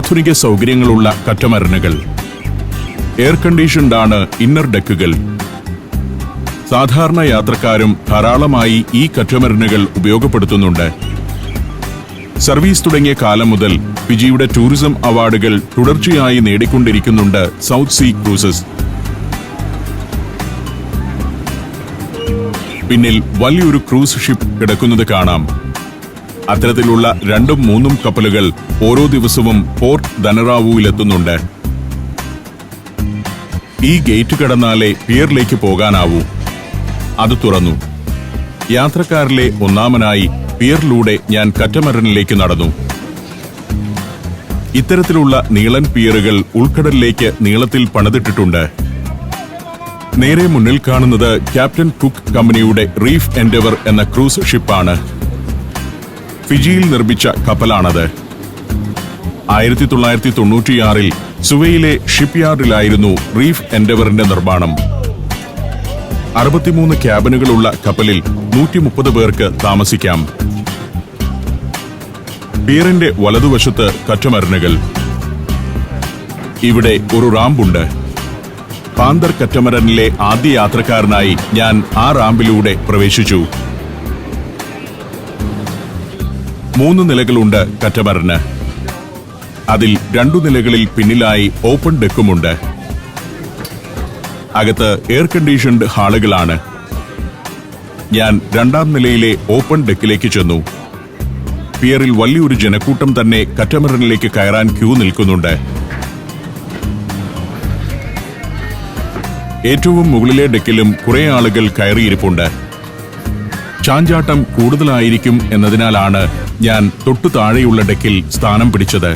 ആധുനിക സൗകര്യങ്ങളുള്ള കറ്റമരനുകൾ എയർ കണ്ടീഷൻഡ് ആണ് ഇന്നർ ഡെക്കുകൾ സാധാരണ യാത്രക്കാരും ധാരാളമായി ഈ കറ്റമരനുകൾ ഉപയോഗപ്പെടുത്തുന്നുണ്ട്. സർവീസ് തുടങ്ങിയ കാലം മുതൽ ഫിജിയുടെ ടൂറിസം അവാർഡുകൾ തുടർച്ചയായി നേടിക്കൊണ്ടിരിക്കുന്നുണ്ട് സൗത്ത് സീ ക്രൂസസ്. പിന്നിൽ വലിയൊരു ക്രൂസ് ഷിപ്പ് കിടക്കുന്നത് കാണാം. അത്തരത്തിലുള്ള രണ്ടും മൂന്നും കപ്പലുകൾ ഓരോ ദിവസവും പോർട്ട് ധനറാവുവിലെത്തുന്നുണ്ട്. ഈ ഗേറ്റ് കടന്നാലേ പിയറിലേക്ക് പോകാനാവൂ. അത് തുറന്നു. യാത്രക്കാരിലെ ഒന്നാമനായി പിയറിലൂടെ ഞാൻ കറ്റമരനിലേക്ക് നടന്നു. ഇത്തരത്തിലുള്ള നീളൻ പിയറുകൾ ഉൾക്കടലിലേക്ക് നീളത്തിൽ പണിതിട്ടിട്ടുണ്ട്. നേരെ മുന്നിൽ കാണുന്നത് ക്യാപ്റ്റൻ കുക്ക് കമ്പനിയുടെ റീഫ് എൻഡവർ എന്ന ക്രൂസ് ഷിപ്പാണ്. ഫിജിയിൽ നിർമ്മിച്ച കപ്പലാണത്. ആയിരത്തി തൊള്ളായിരത്തി തൊണ്ണൂറ്റിയാറിൽ സുവയിലെ ഷിപ്പ്യാർഡിലായിരുന്നു റീഫ് എൻഡവറിന്റെ നിർമ്മാണം. അറുപത്തിമൂന്ന് ക്യാബിനുകളുള്ള കപ്പലിൽ നൂറ്റി മുപ്പത് പേർക്ക് താമസിക്കാം. പിയറിന്റെ വലതുവശത്ത് കറ്റമരനുകൾ. ഇവിടെ ഒരു റാമ്പുണ്ട്. പാന്തർ കറ്റമരനിലെ ആദ്യ യാത്രക്കാരനായി ഞാൻ ആ റാമ്പിലൂടെ പ്രവേശിച്ചു. മൂന്ന് നിലകളുണ്ട് കറ്റമറിന് അതിൽ രണ്ടു നിലകളിൽ പിന്നിലായി ഓപ്പൺ ഡെക്കുമുണ്ട്. അകത്ത് എയർ കണ്ടീഷൻഡ് ഹാളുകളാണ്. ഞാൻ രണ്ടാം നിലയിലെ ഓപ്പൺ ഡെക്കിലേക്ക് ചെന്നു. പിയറിൽ വലിയൊരു ജനക്കൂട്ടം തന്നെ കറ്റമറിനിലേക്ക് കയറാൻ ക്യൂ നിൽക്കുന്നുണ്ട്. ഏറ്റവും മുകളിലെ ഡെക്കിലും കുറെ ആളുകൾ കയറിയിരിപ്പുണ്ട്. ചാഞ്ചാട്ടം കൂടുതലായിരിക്കും എന്നതിനാലാണ് ഞാൻ തൊട്ടു താഴെയുള്ള ഡെക്കിൽ സ്ഥാനം പിടിച്ചത്.